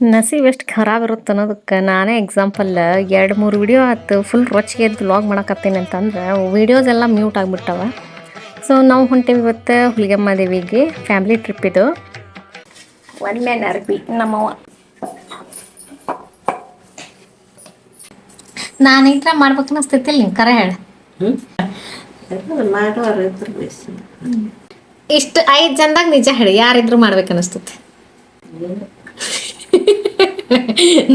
ನಸೀಬ್ ಎಷ್ಟು ಖರಾಬ್ ಇರುತ್ತೆ ಅನ್ನೋದಕ್ಕೆ ನಾನೇ ಎಕ್ಸಾಂಪಲ್ ಎರಡು ಮೂರು ವಿಡಿಯೋ ಆಯ್ತು ಫುಲ್ ರೊಚ್ಚಿಗೆ ಎದ್ದು ವ್ಲಾಗ್ ಮಾಡಕತ್ತೀನಿ ಅಂತಂದ್ರೆ ವೀಡಿಯೋಸ್ ಎಲ್ಲ ಮ್ಯೂಟ್ ಆಗಿಬಿಟ್ಟವ. ಸೊ ನಾವು ಹೊಂಟೇವಿ ಇವತ್ತು ಹುಲಿಗೆಮ್ಮ ದೇವಿಗೆ ಫ್ಯಾಮಿಲಿ ಟ್ರಿಪ್ ಇದು. ಒನ್ ಮ್ಯಾನ್ ಅರ್ಬಿ ನಮ್ಮವ್ವ ನಾನು ಈ ಥರ ಮಾಡ್ಬೇಕು ಅನ್ನಿಸ್ತೈತಿ ನೀವು ಕರೆ ಹೇಳ. ಇಷ್ಟು ಐದು ಜನದಾಗ ನಿಜ ಹೇಳಿ ಯಾರಿದ್ರು ಮಾಡ್ಬೇಕು ಅನಿಸ್ತೈತಿ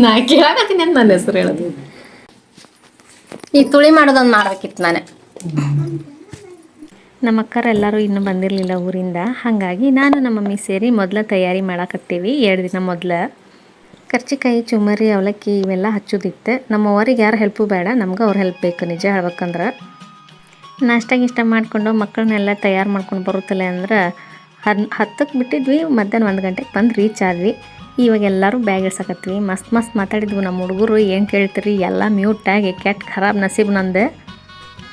ನಾ ಕೇಳಕತ್ತೀನಿ ಅಂತ ನನ್ನ ಹೆಸರು ಹೇಳೋದು ಈ ತುಳಿ ಮಾಡೋದೊಂದು ಮಾಡ್ಬೇಕಿತ್ತು ನಾನು. ನಮ್ಮ ಅಕ್ಕರ ಎಲ್ಲರೂ ಇನ್ನೂ ಬಂದಿರಲಿಲ್ಲ ಊರಿಂದ. ಹಾಗಾಗಿ ನಾನು ನಮ್ಮ ಮಮ್ಮಿ ಸೇರಿ ಮೊದಲ ತಯಾರಿ ಮಾಡಾಕತ್ತೀವಿ ಎರಡು ದಿನ ಮೊದಲ. ಕರ್ಚಿಕಾಯಿ ಚುಮರಿ ಅವಲಕ್ಕಿ ಇವೆಲ್ಲ ಹಚ್ಚೋದಿತ್ತು. ನಮ್ಮ ಅವ್ರಿಗೆ ಯಾರು ಹೆಲ್ಪು ಬೇಡ ನಮ್ಗೆ ಅವ್ರ ಹೆಲ್ಪ್ ಬೇಕು ನಿಜ ಹೇಳ್ಬೇಕಂದ್ರೆ. ನಾಷ್ಟ ಇಷ್ಟ ಮಾಡಿಕೊಂಡು ಮಕ್ಕಳನ್ನೆಲ್ಲ ತಯಾರು ಮಾಡ್ಕೊಂಡು ಬರುತ್ತಲ್ಲ ಅಂದ್ರೆ ಹನ್ ಹತ್ತಕ್ಕೆ ಬಿಟ್ಟಿದ್ವಿ ಮಧ್ಯಾಹ್ನ ಒಂದು ಗಂಟೆಗೆ ಬಂದು ರೀಚ್ ಆದ್ವಿ ಇವಾಗ ಎಲ್ಲರೂ ಬ್ಯಾಗ್ ಇಡ್ಸಕತ್ವಿ ಮಸ್ತ್ ಮಸ್ತ್ ಮಾತಾಡಿದ್ವು ನಮ್ಮ ಹುಡುಗರು. ಏನು ಕೇಳ್ತೀರಿ? ಎಲ್ಲ ಮ್ಯೂಟಾಗಿ ಕೆಟ್ಟ ಖರಾಬ್ ನಸೀಬ್ ನಂದೆ.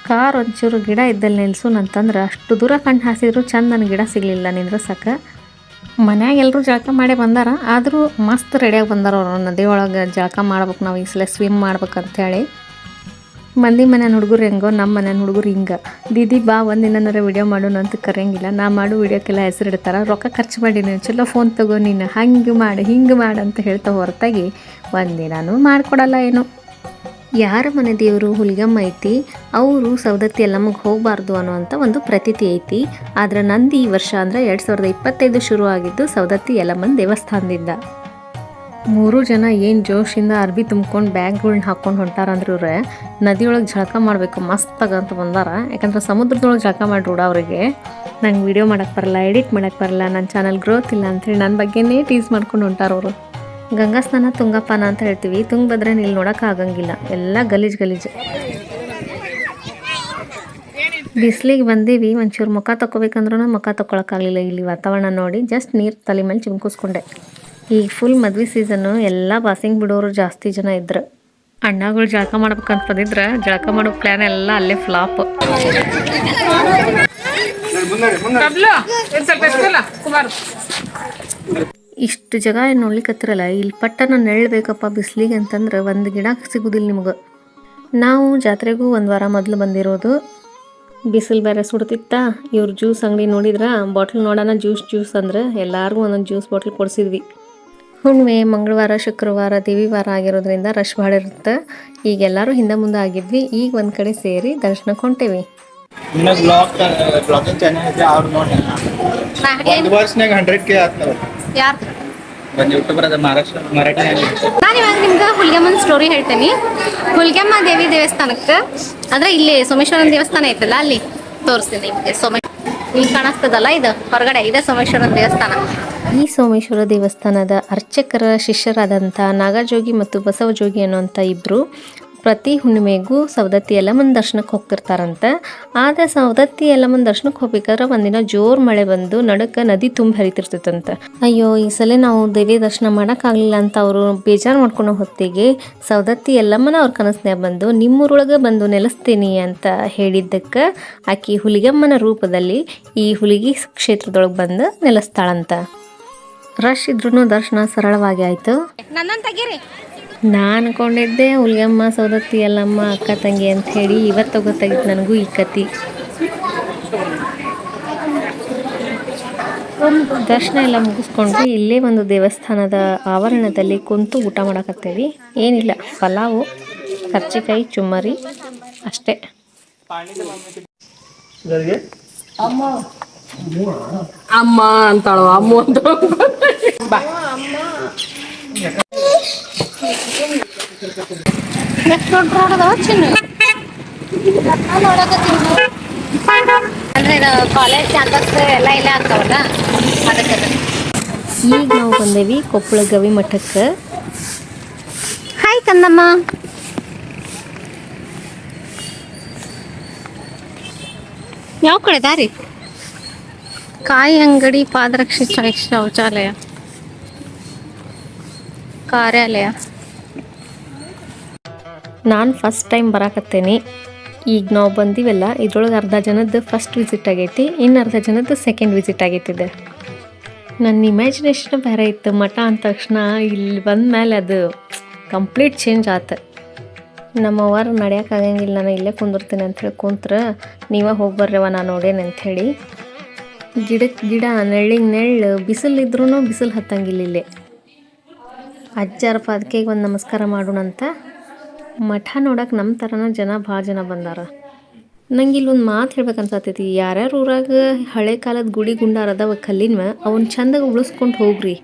ಕಾರ್ ಒಂಚೂರು ಗಿಡ ಇದ್ದಲ್ಲಿ ನಿಲ್ಸು ಅಂತಂದ್ರೆ ಅಷ್ಟು ದೂರ ಕಣ್ಣು ಹಾಸಿದ್ರು ಚಂದ ನನಗೆ ಗಿಡ ಸಿಗಲಿಲ್ಲ ನಿಂದ್ರಸಕ್ಕೆ. ಮನ್ಯಾಗ ಎಲ್ಲರೂ ಜಳಕ ಮಾಡೇ ಬಂದಾರ. ಆದರೂ ಮಸ್ತ್ ರೆಡಿಯಾಗಿ ಬಂದಾರ ಅವರು ನದಿ ಒಳಗೆ ಜಳಕ ಮಾಡ್ಬೇಕು ನಾವು ಈ ಸಲ ಸ್ವಿಮ್ ಮಾಡ್ಬೇಕಂತೇಳಿ. ಮಂದಿ ಮನೆ ಹುಡುಗರು ಹೆಂಗೋ ನಮ್ಮ ಮನೆ ಹುಡುಗರು ಹಿಂಗೆ. ದೀದಿ, ಬಾ ಒಂದಿನಾರ ವಿಡಿಯೋ ಮಾಡೋಣ ಅಂತ ಕರೆಯಂಗಿಲ್ಲ ನಾ ಮಾಡು ವಿಡಿಯೋಕ್ಕೆಲ್ಲ ಹೆಸರು ಇಡ್ತಾರೆ, ರೊಕ್ಕ ಖರ್ಚು ಮಾಡಿ ನೀನು. ಚಲೋ ಫೋನ್ ತಗೋ ನೀನು. ಹಂಗೆ ಮಾಡಿ, ಹಿಂಗೆ ಮಾಡು ಅಂತ ಹೇಳ್ತಾ ಹೊರತಾಗಿ ಒಂದಿನಾನು ಮಾಡಿಕೊಡಲ್ಲ ಏನು. ಯಾರ ಮನೆ ದೇವರು ಹುಲಿಗಮ್ಮ ಐತಿ? ಅವರು ಸವದತ್ತಿ ಎಲ್ಲಮ್ಮಗೆ ಹೋಗಬಾರ್ದು ಅನ್ನೋವಂಥ ಒಂದು ಪ್ರತೀತಿ ಐತಿ. ಆದ್ರೆ ನಂದು ಈ ವರ್ಷ ಅಂದರೆ ಎರಡು ಸಾವಿರದ ಇಪ್ಪತ್ತೈದು ಶುರು ಆಗಿದ್ದು ಸವದತ್ತಿ ಯಲ್ಲಮ್ಮನ ದೇವಸ್ಥಾನದಿಂದ. ಮೂರು ಜನ ಏನು ಜೋಶಿಂದ ಅರ್ಬಿ ತುಂಬ್ಕೊಂಡು ಬ್ಯಾಗ್ಗಳ್ನ ಹಾಕ್ಕೊಂಡು ಹೊಂಟಾರಂದ್ರೆ ಇವ್ರೆ, ನದಿಯೊಳಗೆ ಜಳಕ ಮಾಡಬೇಕು ಮಸ್ತಾಗ ಅಂತ ಬಂದಾರ. ಯಾಕಂದ್ರೆ ಸಮುದ್ರದೊಳಗೆ ಜಳಕ ಮಾಡಿ ರೂಢ ಅವರಿಗೆ. ನಂಗೆ ವಿಡಿಯೋ ಮಾಡಕ್ಕೆ ಬರಲ್ಲ ಎಡಿಟ್ ಮಾಡೋಕೆ ಬರಲ್ಲ ನನ್ನ ಚಾನಲ್ ಗ್ರೋತ್ ಇಲ್ಲ ಅಂಥೇಳಿ ನನ್ನ ಬಗ್ಗೆನೇ ಟೀಸ್ ಮಾಡ್ಕೊಂಡು ಹೊಂಟಾರ ಅವರು. ಗಂಗಾ ಸ್ನಾನ ತುಂಗಪಾನ ಅಂತ ಹೇಳ್ತೀವಿ ತುಂಗಭದ್ರೆ ಇಲ್ಲಿ ನೋಡೋಕೆ ಆಗಂಗಿಲ್ಲ, ಎಲ್ಲ ಗಲೀಜು ಗಲೀಜು. ಬಿಸಿಲಿಗೆ ಬಂದೀವಿ, ಒಂಚೂರು ಮುಖ ತಗೋಬೇಕಂದ್ರೂ ಮುಖ ತಗೊಳಕ್ಕಾಗಲಿಲ್ಲ ಇಲ್ಲಿ ವಾತಾವರಣ ನೋಡಿ ಜಸ್ಟ್ ನೀರು ತಲೆ ಮೇಲೆ ಚಿಮ್ಕಿಸ್ಕೊಂಡೆ. ಈಗ ಫುಲ್ ಮದ್ವೆ ಸೀಸನ್ನು ಎಲ್ಲ ಬಾಸಿಂಗ್ ಬಿಡೋರು ಜಾಸ್ತಿ ಜನ ಇದ್ರು. ಅಣ್ಣಗಳು ಜಳಕ ಮಾಡ್ಬೇಕಂತ ಬಂದಿದ್ರೆ ಜಳಕ ಮಾಡೋ ಪ್ಲ್ಯಾನ್ ಎಲ್ಲ ಅಲ್ಲೇ ಫ್ಲಾಪ್ ಇಷ್ಟು ಜಾಗ ಏನು ನೋಡ್ಲಿಕ್ಕತ್ತಿರಲ್ಲ ಇಲ್ಲಿ ಪಟ್ಟನ ನೆಳ್ಬೇಕಪ್ಪ ಬಿಸಿಲಿಗೆ ಅಂತಂದ್ರೆ ಒಂದು ಗಿಡ ಸಿಗುದಿಲ್ಲ ನಿಮಗೆ. ನಾವು ಜಾತ್ರೆಗೂ ಒಂದು ವಾರ ಮೊದಲು ಬಂದಿರೋದು. ಬಿಸಿಲು ಬೇರೆ ಸುಡ್ತಿತ್ತ ಇವ್ರ ಜ್ಯೂಸ್ ಅಂಗಡಿ ನೋಡಿದ್ರೆ ಬಾಟ್ಲ್ ನೋಡೋಣ ಜ್ಯೂಸ್ ಜ್ಯೂಸ್ ಅಂದ್ರೆ ಎಲ್ಲರಿಗೂ ಒಂದೊಂದು ಜ್ಯೂಸ್ ಬಾಟ್ಲ್ ಕೊಡಿಸಿದ್ವಿ. ಹುಣ್ಣಿಮೆ ಮಂಗಳವಾರ ಶುಕ್ರವಾರ ದೇವಿವಾರ ಆಗಿರೋದ್ರಿಂದ ರಶ್ ಭಾಳ ಇರುತ್ತೆ. ಈಗ ಎಲ್ಲರೂ ಹಿಂದೆ ಮುಂದೆ ಆಗಿದ್ವಿ. ಈಗ ಒಂದ್ ಕಡೆ ಸೇರಿ ದರ್ಶನಕ್ಕೆ ಹೊಂಟೇವಿ. ನಾನು ಇವಾಗ ನಿಮ್ಗೆ ಹುಲಿಗೆಮ್ಮನ ಸ್ಟೋರಿ ಹೇಳ್ತೇನೆ. ಹುಲ್ಗೆಮ್ಮ ದೇವಿ ದೇವಸ್ಥಾನಕ್ಕೆ. ಅಂದ್ರೆ ಇಲ್ಲಿ ಸೋಮೇಶ್ವರನ ದೇವಸ್ಥಾನ ಐತಲ್ಲ ಅಲ್ಲಿ ತೋರಿಸ್ತೀನಿ ನಿಮಗೆ ಸೋಮೇ ಇಲ್ಲಿ ಕಾಣಿಸ್ತದಲ್ಲ ಇದು? ಹೊರಗಡೆ, ಇದೆ ಸೋಮೇಶ್ವರ ದೇವಸ್ಥಾನ. ಈ ಸೋಮೇಶ್ವರ ದೇವಸ್ಥಾನದ ಅರ್ಚಕರ ಶಿಷ್ಯರಾದಂಥ ನಾಗಜೋಗಿ ಮತ್ತು ಬಸವಜೋಗಿ ಅನ್ನುವಂಥ ಇಬ್ಬರು ಪ್ರತಿ ಹುಣ್ಣಿಮೆಗೂ ಸವದತ್ತಿ ಎಲ್ಲಮ್ಮನ ದರ್ಶನಕ್ಕೆ ಹೋಗ್ತಿರ್ತಾರಂತೆ. ಆದರೆ ಸವದತ್ತಿ ಎಲ್ಲಮ್ಮನ ದರ್ಶನಕ್ಕೆ ಹೋಗ್ಬೇಕಾದ್ರೆ ಒಂದಿನ ಜೋರ್ ಮಳೆ ಬಂದು ನಡಕ್ಕೆ ನದಿ ತುಂಬ ಹರಿತಿರ್ತೈತಂತೆ. ಅಯ್ಯೋ, ಈ ಸಲ ನಾವು ದೇವಿ ದರ್ಶನ ಮಾಡೋಕ್ಕಾಗಲಿಲ್ಲ ಅಂತ ಅವರು ಬೇಜಾರು ಮಾಡ್ಕೊಂಡು ಹೊತ್ತಿಗೆ ಸವದತ್ತಿ ಎಲ್ಲಮ್ಮನ ಅವ್ರ ಕನಸ್ನ್ಯಾಗ ಬಂದು, ನಿಮ್ಮೂರೊಳಗೆ ಬಂದು ನೆಲೆಸ್ತೀನಿ ಅಂತ ಹೇಳಿದ್ದಕ್ಕೆ ಆಕಿ ಹುಲಿಗಮ್ಮನ ರೂಪದಲ್ಲಿ ಈ ಹುಲಿಗಿ ಕ್ಷೇತ್ರದೊಳಗೆ ಬಂದು ನೆಲೆಸ್ತಾಳಂತ. ರಶ್ ಇದ್ರೂ ದರ್ಶನ ಸರಳವಾಗಿ ಆಯಿತು. ನಾನು ಅನ್ಕೊಂಡಿದ್ದೆ ಹುಲಿಗಮ್ಮ ಸೌದತ್ತಿ ಅಲ್ಲಮ್ಮ ಅಕ್ಕ ತಂಗಿ ಅಂತ ಹೇಳಿ ಇವತ್ತು ಗೊತ್ತಾಗಿತ್ತು ನನಗೂ ಈ ಕತಿ. ದರ್ಶನ ಎಲ್ಲ ಮುಗಿಸ್ಕೊಂಡ್ವಿ ಇಲ್ಲೇ ಒಂದು ದೇವಸ್ಥಾನದ ಆವರಣದಲ್ಲಿ ಕುಂತು ಊಟ ಮಾಡಕತ್ತೇವಿ. ಏನಿಲ್ಲ ಪಲಾವು ಕರ್ಚಿಕಾಯಿ ಚುಮ್ಮರಿ ಅಷ್ಟೇ. ಅಮ್ಮ. ಅಂತಾಳು ಅಮ್ಮ ಅಂತ ಅಂದ್ರೆ ಇದು ಕಾಲೇಜ್ ಕ್ಯಾಂಪಸ್ ಎಲ್ಲ ಇಲ್ಲ ಆಗ್ತಾವಲ್ಲ ಅದಕ್ಕೆ ಈಗ ನಾವು ಬಂದೇವಿ ಕೊಪ್ಪಳ ಗವಿ ಮಠಕ್ಕೆ ಹಾಯ್ ಕಂದಮ್ಮ ಯಾವ ಕಡೆ ದಾರಿ ಕಾಯಿ ಅಂಗಡಿ ಪಾದರಕ್ಷೆ ಚ- ಶೌಚಾಲಯ. ಕಾರ್ಯಾಲಯ. ನಾನು ಫಸ್ಟ್ ಟೈಮ್ ಬರಾಕತ್ತೇನೆ. ಈಗ ನಾವು ಬಂದಿವೆಲ್ಲ, ಇದ್ರೊಳಗೆ ಅರ್ಧ ಜನದ್ದು ಫಸ್ಟ್ ವಿಸಿಟ್ ಆಗೈತಿ ಇನ್ನು ಅರ್ಧ ಜನದ್ದು ಸೆಕೆಂಡ್ ವಿಸಿಟ್ ಆಗೈತಿದೆ ನನ್ನ ಇಮ್ಯಾಜಿನೇಷನ್ ಬೇರೆ ಇತ್ತು, ಮಠ ಅಂದ ತಕ್ಷಣ ಇಲ್ಲಿ ಬಂದ ಮೇಲೆ ಅದು ಕಂಪ್ಲೀಟ್ ಚೇಂಜ್ ಆತು. ನಮ್ಮವ್ವಾರು ನಡೆಯೋಕ್ಕಾಗಂಗಿಲ್ಲ ನಾನು ಇಲ್ಲೇ ಕುಂದಿರ್ತೀನಿ ಅಂಥೇಳಿ ಕುಂತ್ರ, ನೀವೇ ಹೋಗಿ ಬರ್ರವ ನಾನು ನೋಡೇನೆ ಅಂಥೇಳಿ ಗಿಡಕ್ಕೆ ಗಿಡ ನೆಳ್ಳಿಗೆ ನೆಳ್ಳು ಬಿಸಿಲಿದ್ರೂ ಬಿಸಿಲು ಹತ್ತಂಗಿಲ್ಲ ಇಲ್ಲಿ. ಅಜ್ಜಾರ ಅದಕ್ಕೆ ಒಂದು ನಮಸ್ಕಾರ ಮಾಡೋಣಂತ. ಮಠ ನೋಡಕ್ಕೆ ನಮ್ಮ ಥರನ ಜನ ಭಾಳ ಜನ ಬಂದಾರ. ನಂಗೆ ಇಲ್ಲೊಂದು ಮಾತು ಹೇಳ್ಬೇಕನ್ಸತ್ತೈತಿ ಯಾರ್ಯಾರ ಊರಾಗ ಹಳೆ ಕಾಲದ ಗುಡಿ ಗುಂಡಾರ ಅದಾವ ಕಲ್ಲಿನ ಅವನ್ನ ಚಂದಾಗ ಉಳಿಸ್ಕೊಂಡು ಹೋಗ್ರಿ.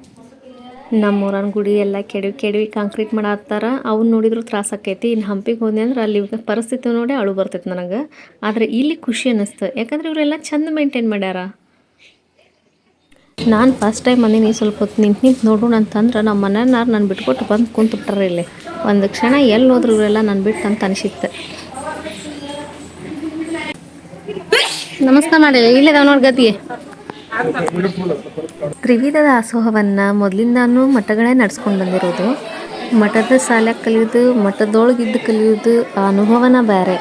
ನಮ್ಮ ಊರನ ಗುಡಿ ಎಲ್ಲ ಕೆಡವಿ ಕೆಡವಿ ಕಾಂಕ್ರೀಟ್ ಮಾಡತ್ತಾರ, ಅವ್ನು ನೋಡಿದ್ರು ತ್ರಾಸ ಆಕೈತಿ ಇನ್ನು ಹಂಪಿಗೆ ಹೋದೆ ಅಂದ್ರೆ ಅಲ್ಲಿ ಪರಿಸ್ಥಿತಿ ನೋಡಿ ಅಳು ಬರ್ತೈತೆ ನನಗೆ. ಆದರೆ ಇಲ್ಲಿ ಖುಷಿ ಅನ್ನಿಸ್ತು. ಯಾಕಂದ್ರೆ ಇವರೆಲ್ಲ ಚಂದ ಮೇಂಟೈನ್ ಮಾಡ್ಯಾರ. ನಾನು ಫಸ್ಟ್ ಟೈಮ್ ಬಂದೀನಿ ಸ್ವಲ್ಪ ಹೊತ್ತು ನಿಂತು ನಿಂತು ನೋಡೋಣ ಅಂತಂದ್ರೆ ನಮ್ಮ ಮನೆಯವ್ರು ನಾನು ಬಿಟ್ಕೊಟ್ಟು ಬಂದು ಕುಂತು ಇಲ್ಲಿ. ಒಂದು ಕ್ಷಣ ಎಲ್ಲಿ ಹೋದ್ರು ಇವರೆಲ್ಲ ನಾನು ಬಿಟ್ಟು ಅಂತ ಅನಿಸಿತ್ತು. ನಮಸ್ಕಾರ ಮಾಡಿ ಇಲ್ಲದ ನೋಡಿ ಗತಿಗೆ ತ್ರಿವಿಧ ದಾಸೋಹವನ್ನು ಮೊದಲಿಂದಾನು ಮಠಗಳೇ ನಡ್ಸ್ಕೊಂಡು ಬಂದಿರೋದು. ಮಠದ ಸಾಲ ಕಲಿಯೋದು ಮಠದೊಳಗಿದ್ದು ಕಲಿಯೋದು ಆ ಅನುಭವನ ಬೇರೆ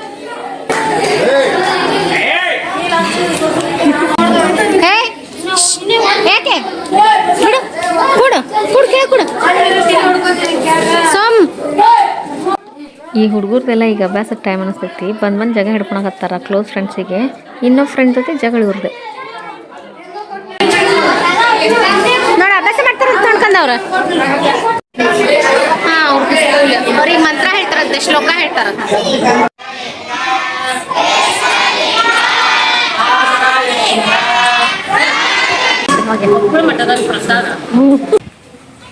ಯಾಕೆ ಬಿಡು ಕೊಡು ಕೊಡು ಕೇಳಿ ಕೊಡು ಸೋಮ್ ಈ ಹುಡುಗರ್ದೆಲ್ಲ ಈಗ ಅಭ್ಯಾಸದ ಟೈಮ್ ಅನಿಸ್ತೈತಿ. ಬಂದು ಬಂದು ಜಗ ಹಿಡ್ಕೊಳಕತ್ತಾರ ಕ್ಲೋಸ್ ಫ್ರೆಂಡ್ಸಿಗೆ ಇನ್ನೊಬ್ಬ ಫ್ರೆಂಡ್ ಜೊತೆ ಜಗಳ ಇವ್ರದ್ದು ನೋಡಿ ಅಭ್ಯಾಸ ಮಾಡ್ತಾರ ನೋಡ್ಕೊಂಡವ್ರ ಅವ್ರಿಗೆ ಮಂತ್ರ ಹೇಳ್ತಾರಂತೆ, ಶ್ಲೋಕ ಹೇಳ್ತಾರ ಮಠದ ಪ್ರಸಾದ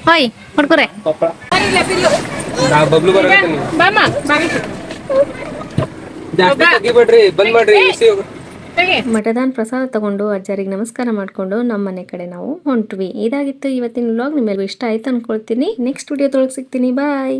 ಹೋಯ್ ಹುಡ್ಕೊರೆ ನಾ ಬಬ್ಲು ಬರಕತ್ತೀನಿ ಬಾಮ ಜಾಸ್ತಿ ತೆಗಿಬೇಡ್ರಿ ಬಂದ್ ಮಾಡ್ರಿ ಇಸಿ ಮಠದಾನ್ ಪ್ರಸಾದ ತಗೊಂಡು ಅಜ್ಜಾರಿಗೆ ನಮಸ್ಕಾರ ಮಾಡ್ಕೊಂಡು ನಮ್ಮ ಮನೆ ಕಡೆ ನಾವು ಹೊಂಟ್ವಿ. ಇದಾಗಿತ್ತು ಇವತ್ತಿನ ವ್ಲಾಗ್ ನಿಮ್ಮೆಲ್ಲೂ ಇಷ್ಟ ಆಯ್ತು ಅನ್ಕೊಳ್ತೀನಿ. ನೆಕ್ಸ್ಟ್ ವಿಡಿಯೋದೊಳಗೆ ಸಿಗ್ತೀನಿ. ಬಾಯ್